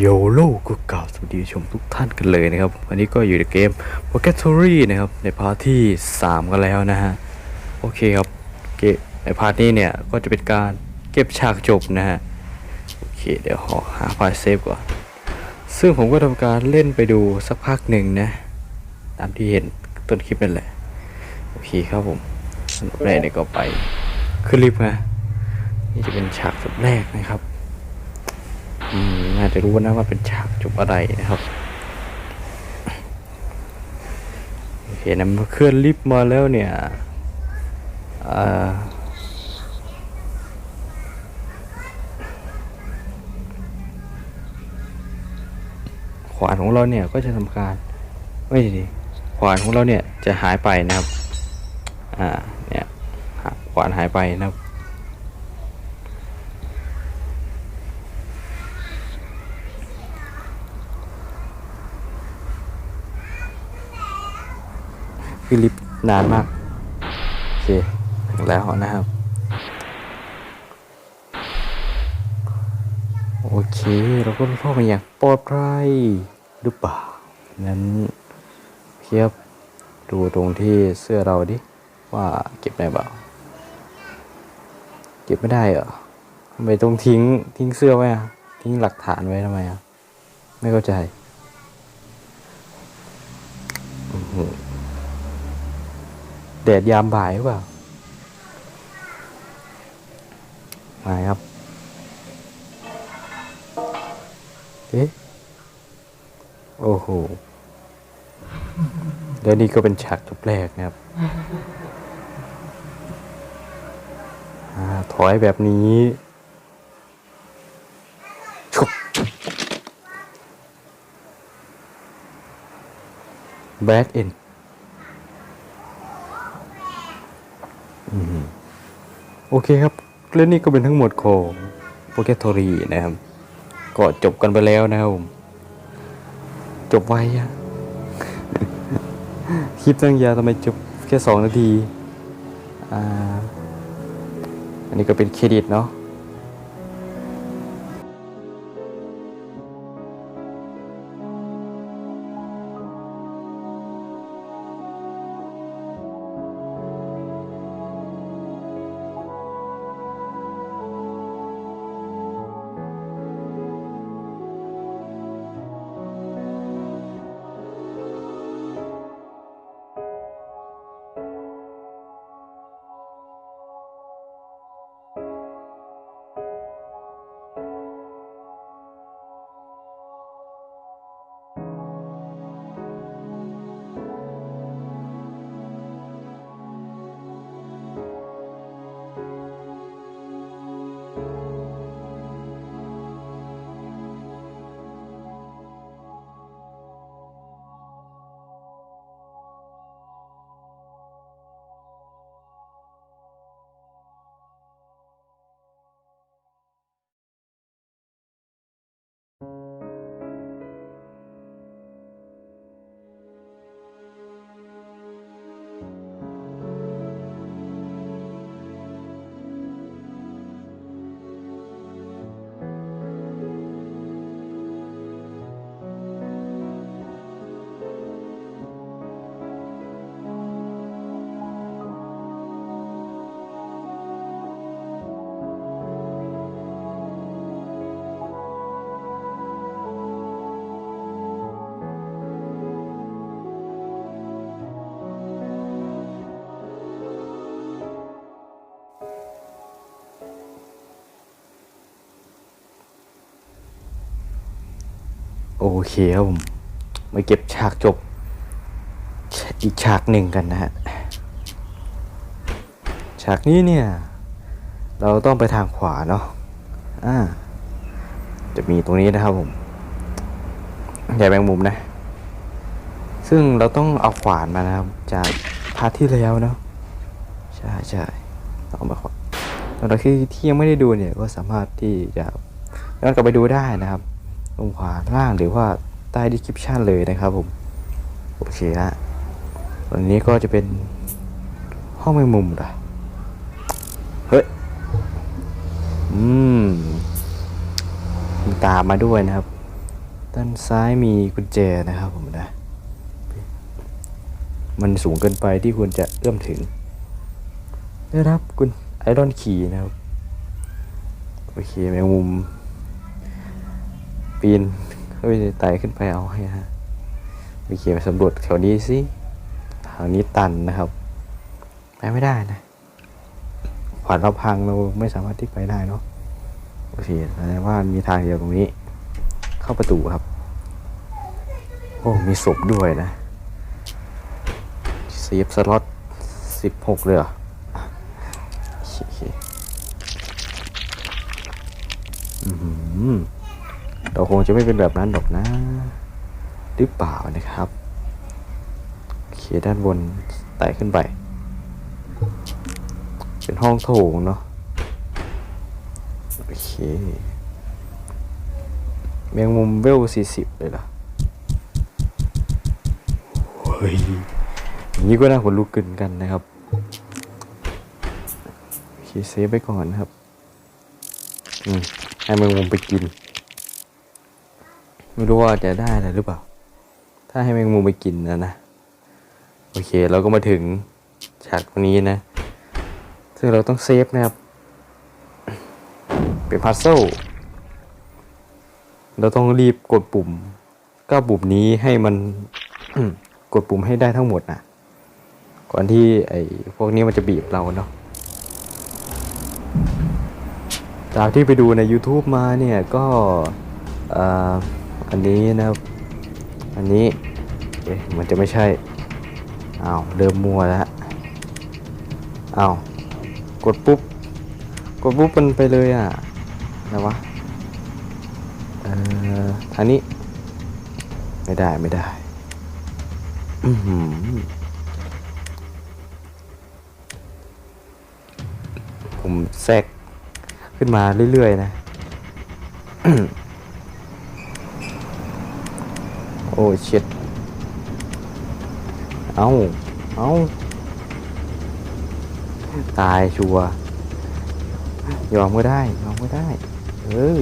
โยโลก็กล่าวสวัสดีชมทุกท่านกันเลยนะครับ วันนี้ก็อยู่ในเกม p o c k e t o r y นะครับ ในพาร์ทที่ 3 กันแล้วนะฮะ โอเคครับเกมในพาร์ทนี้เนี่ย ก็จะเป็นการเก็บฉากจบนะฮะ โอเค เดี๋ยวขอหาไฟล์เซฟก่อน ซึ่งผมก็ทำการเล่นไปดูสักพักหนึ่งนะ ตามที่เห็นต้นคลิปนั่นแหละ โอเคครับผมอันดับแรกเนี่ยก็ไปขึ้นลิฟต์นะนี่จะเป็นฉากจบแรกนะครับ น่าจะรู้นะว่าเป็นฉากจบอะไรนะครับโอเคนะเมื่อเคลื่อนลิฟต์มาแล้วเนี่ยขวานของเราเนี่ยก็จะทำการไม่ดิขวานของเราเนี่ยจะหายไปนะครับ อ่า เนี่ยขวานหายไปนะครับ คือลิฟต์นานมาก โอเคถึงแล้วนะครับ โอเค เราก็เข้ามาอย่างปลอดภัยหรือเปล่า นั้นเพียบดูตรงที่เสื้อเราดิ ว่าเก็บได้เปล่า เก็บไม่ได้เหรอทำไมต้องทิ้งทิ้งเสื้อไว้อะทิ้งหลักฐานไว้ทำไมอะไม่เข้าใจ อือ แดดยามบ่ายหรือเปล่ามาครับ เอ๊ะ โอ้โห แล้วนี่ก็เป็นฉากจบแรกนะครับอถอยแบบนี้ชุบแบดเอ็น โอเคครับเรื่องนี้ก็เป็นทั้งหมดของโปเกตอรีนะครับ ก็จบกันไปแล้วนะครับผม จบไวอะคลิปตั้งยาทำไมจบแค่สองนาที อ่า อันนี้ก็เป็นเครดิตเนาะ เคครับผม มาเก็บฉากจบ อีกฉากหนึ่งกันนะฮะ ฉากนี้เนี่ย เราต้องไปทางขวาเนาะ อ่า จะมีตรงนี้นะครับผมใหญ่แบงมุมนะ ซึ่งเราต้องเอาขวานมานะครับ จากพาร์ทที่แล้วเนาะ ใช่ใช่ต้องเอามาขวานสำหรับที่ที่ยังไม่ได้ดูเนี่ยก็สามารถที่จะย้อนกลับไปดูได้นะครับ ตรงขวาล่างหรือว่าใต้ดีคริปชันเลยนะครับผม โอเคฮะวันนี้ก็จะเป็นห้องแมงมุมเหรอเฮ้ย อืมตามมาด้วยนะครับ ด้านซ้ายมีกุญแจนะครับผมนะ มันสูงเกินไปที่ควรจะเอื้อมถึง ได้รับกุญไอรอนคีย์นะครับ โอเคแมงมุม ปีนเข้ไปไต่ขึ้นไปเอาให้ฮะโอเคไปสำรวจแถวนี้สิทางนี้ตันนะครับ ไปไม่ได้นะขวานเราพังเราไม่สามารถที่ไปได้เนาะโอเคแสดงว่ามีทางเดียวตรงนี้ เข้าประตูครับ โอ้มีศพด้วยนะเสียบสล็อตสิบหกเลยเหรอโอเคอือหือ เราคงจะไม่เป็นแบบนั้นหรอกนะ หรือเปล่านะครับโอเคด้านบนไต่ขึ้นไป เป็นห้องโถงเนาะโอเคแมงมุมเวลสี่สิบเลยเหรอเฮ้ยอย่างนี้ก็น่าขนลุกเกินกันนะครับโอเคเซฟไว้ก่อนนะครับ อืมให้แมงมุมไปกิน ไม่รู้ว่าจะได้อะไรหรือเปล่า ถ้าให้แมงมุมไปกินนะนะ โอเคเราก็มาถึงฉากตรงนี้นะ ซึ่งเราต้องเซฟนะครับ เป็นพัซเซิลเราต้องรีบกดปุ่มก้าปุ่มนี้ให้มันกดปุ่มให้ได้ทั้งหมดนะก่อนที่ไอ้พวกนี้มันจะบีบเราเนาะจากที่ไปดูใน YouTube มาเนี่ยก็ อันนี้นะครับ อันนี้เอ๊ะมันจะไม่ใช่อ้าวเริ่มมัวแล้วอ้าวกดปุ๊บ กดปุ๊บมันไปเลยอะอะวะเอ่อทางนี้ ไม่ได้ไม่ได้อือหือผมแทรกขึ้นมาเรื่อยๆนะ โอ้เช็ดเอาเอาตายชัวยอมก็ได้ ยอมก็ได้เอ้ย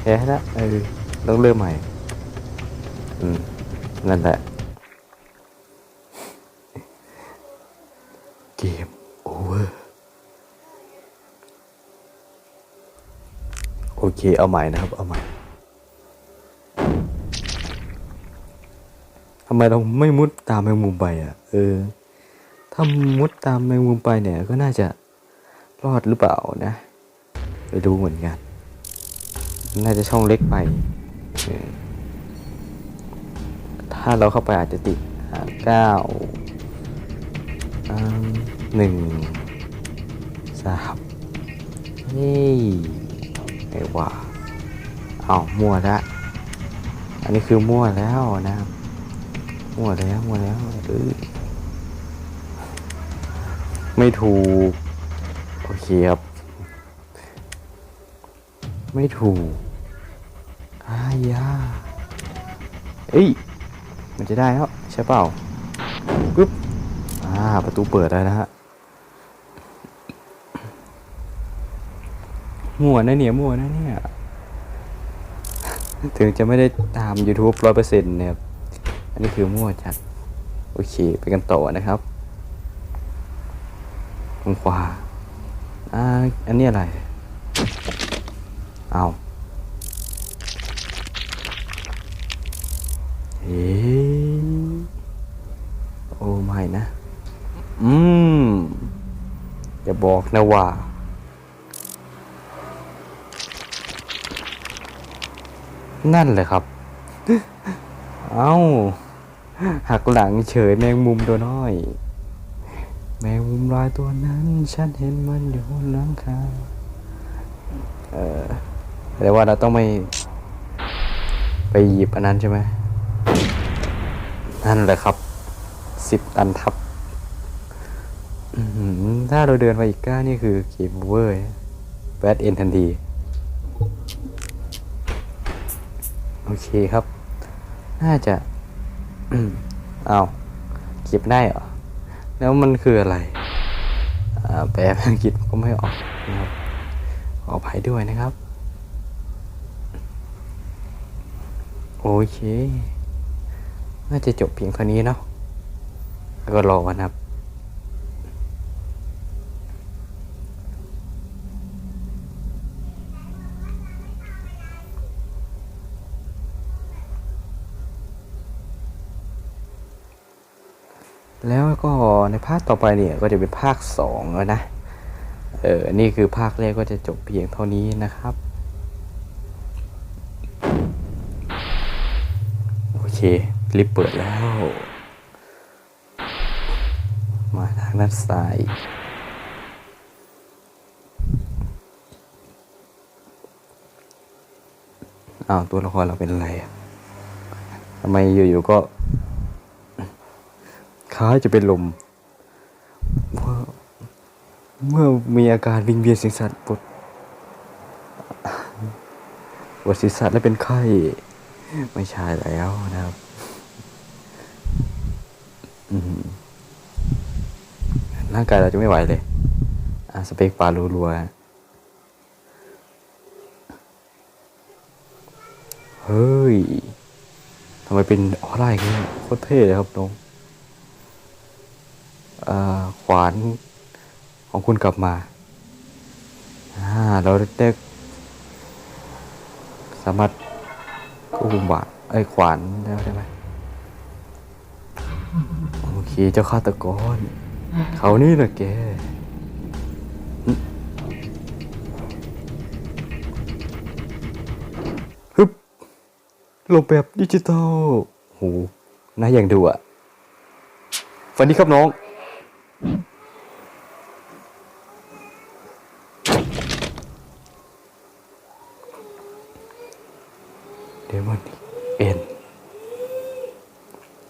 แพ้แล้วเออต้องเริ่มใหม่ อืม นั่นแหละ เกมโอเวอร์ โอเค เอาใหม่นะครับ เอาใหม่ ทำไมเราไม่มุดตามแมงมุมไปอะ เออ ถ้ามุดตามแมงมุมไปเนี่ย ก็น่าจะรอดหรือเปล่านะไปดูเหมือนกัน น่าจะช่องเล็กไปออถ้าเราเข้าไปอาจจะติดเก้าหนึ่งสามเฮ้ยไอ้ว่าเอามั่วละ อันนี้คือมั่วแล้วนะครับ มั่วแล้วมั่วแล้วเออไม่ถูก โอเคครับ ไม่ถูกอายาเอ้ย มันจะได้แล้ว ใช่เปล่าปึ๊บ อ่า ประตูเปิดแล้วนะฮะมั่วนะเนี่ยมั่วนะเนี่ย ถึงจะไม่ได้ตาม YouTube ร้อยเปอร์เซ็นต์นะครับ อันนี้คือมั่วจัด โอเค ไปกันต่อนะครับทางขวาอ่าอันนี้อะไร เอาเฮ้โอ้ไม่นะ อืม อย่าบอกนะว่านั่นแหละครับ เอ้า หักหลังเฉยแมงมุมตัวน้อย แมงมุมลอยตัวนั้น ฉันเห็นมันอยู่บนหลังคาเออแต่ว่าเราต้องไม่ ไปหยิบอันนั้นใช่ไหมนั่นแหละครับสิบตันทับถ้าเราเดินไปอีกก้านี่คือเกมเวอร์แบดเอ็นทันที โอเคครับ น่าจะ เอาเก็บได้เหรอ แล้วมันคืออะไรแปลภาษาอังกฤษก็ไม่ออกนะครับ ขออภัยด้วยนะครับ โอเค น่าจะจบเพียงแค่นี้เนาะแล้วก็รอนะครับ แล้วก็ในภาคต่อไปเนี่ยก็จะเป็นภาคสองแล้วนะ เออ นี่คือภาคแรกก็จะจบเพียงเท่านี้นะครับ โอเคลิฟต์เปิดแล้ว มาทางด้านซ้ายอ้าวตัวละครเราเป็นอะไรทำไมอยู่ๆก็ คล้ายจะเป็นลมเมื่อเมื่อมีอาการวิงเวียนศีรษะปวดปวดศีรษะและเป็นไข้ไม่ใช่แล้วนะครับร่างกายเราจะไม่ไหวเลยอะสเปกปลารัวๆเฮ้ยทำไมเป็นออร่าอย่างนี้โคตรเท่เลยครับน้อง ขวานของคุณกลับมา เราได้สามารถควบคุมบาไอ้ขวานได้ไดไหมโอเคเจ้าฆาตกรเขานี่นะแกฮึบหลบแบบดิจิตอลโหน่าอย่างดูอะสวัสดีครับน้อง เดมอนเอ็น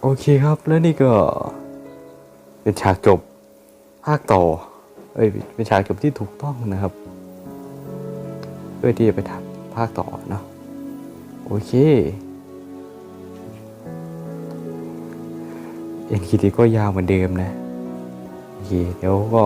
โอเคครับแล้วนี่ก็เป็นฉากจบภาคต่อ เอ้ยเป็นฉากจบที่ถูกต้องนะครับเพื่อที่จะไปทำภาคต่อเนาะโอเคเอ็นคิดก็ยาวเหมือนเดิมนะ อเคเดี๋ยวก็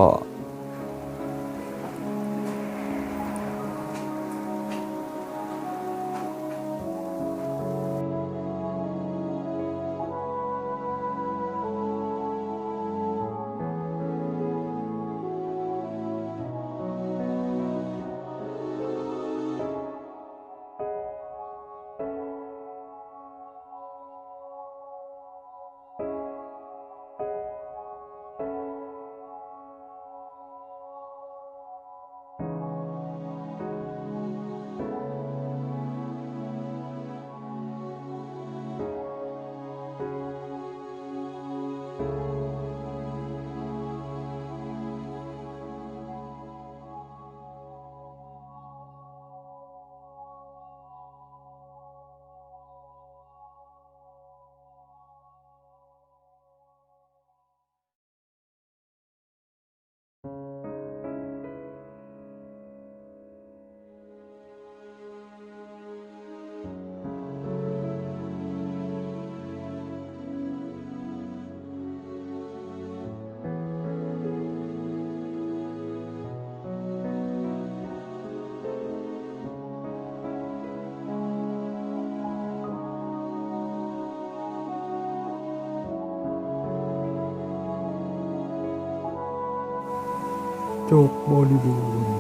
จบบริบูรณ์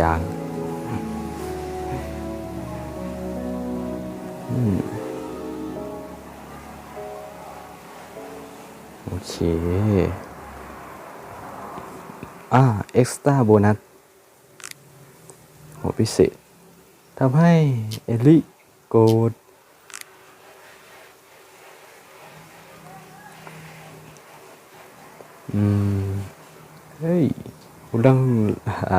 ยังโอเค อ่า เอ็กซ์ต้าโบนัสหัวพิเศษทำให้ เอลิโกดอืม คุณต้องอ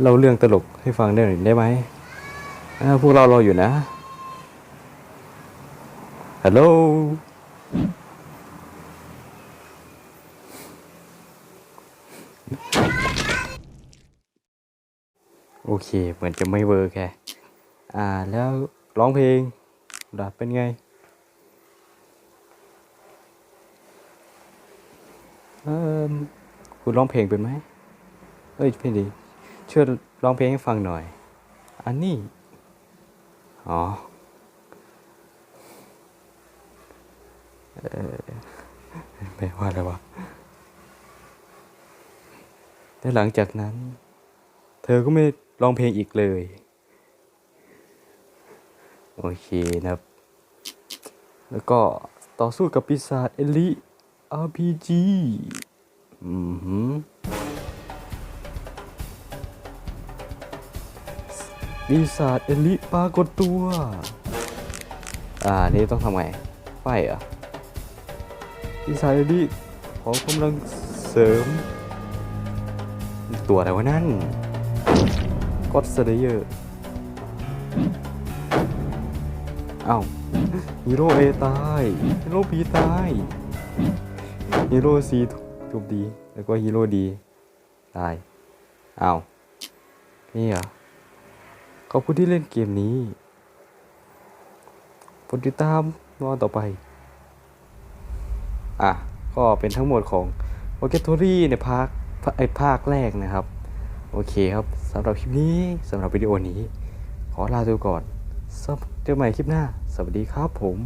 เล่าเรื่องตลกให้ฟังได้หน่อยได้ไหมพวกเรารออยู่นะฮัลโหลโอเค เหมือนจะไม่เวิร์แค่อ่า แล้วร้องเพลงดับเป็นไงเออคุณร้องเพลงเป็นไหม อ้ยพี่ดีช่วยร้องเพลงให้ฟังหน่อย อันนี้ อ๋อเออไม่ว่าอะไรวะและหลังจากนั้น เธอก็ไม่ร้องเพลงอีกเลย โอเคนะครับ แล้วก็ต่อสู้กับปีศาจเอลิ RPG อือ ปีศาจเอลิปรากฏตัว อ่า นี่ต้องทำไงไฟเหรอปีศาจเอลิขอกำลังเสริม ตัวอะไรวะนั่นก็สเลเยอร์เอ้าฮีโร่เอตายฮีโร่บีตายฮีโร่ซีถูกดี แล้วก็ฮีโร่ดี ตาย เอ้า นี่เหรอ ขอบคุณที่เล่นเกมนี้กดติดตามตอนต่อไป อะ ก็เป็นทั้งหมดของโอเคทอรี่ในภาคไอภาคแรกนะครับ โอเคครับสำหรับคลิปนี้สำหรับวิดีโอนี้ ขอลาตัวก่อนสำหรับเจอกันใหม่คลิปหน้า สวัสดีครับผม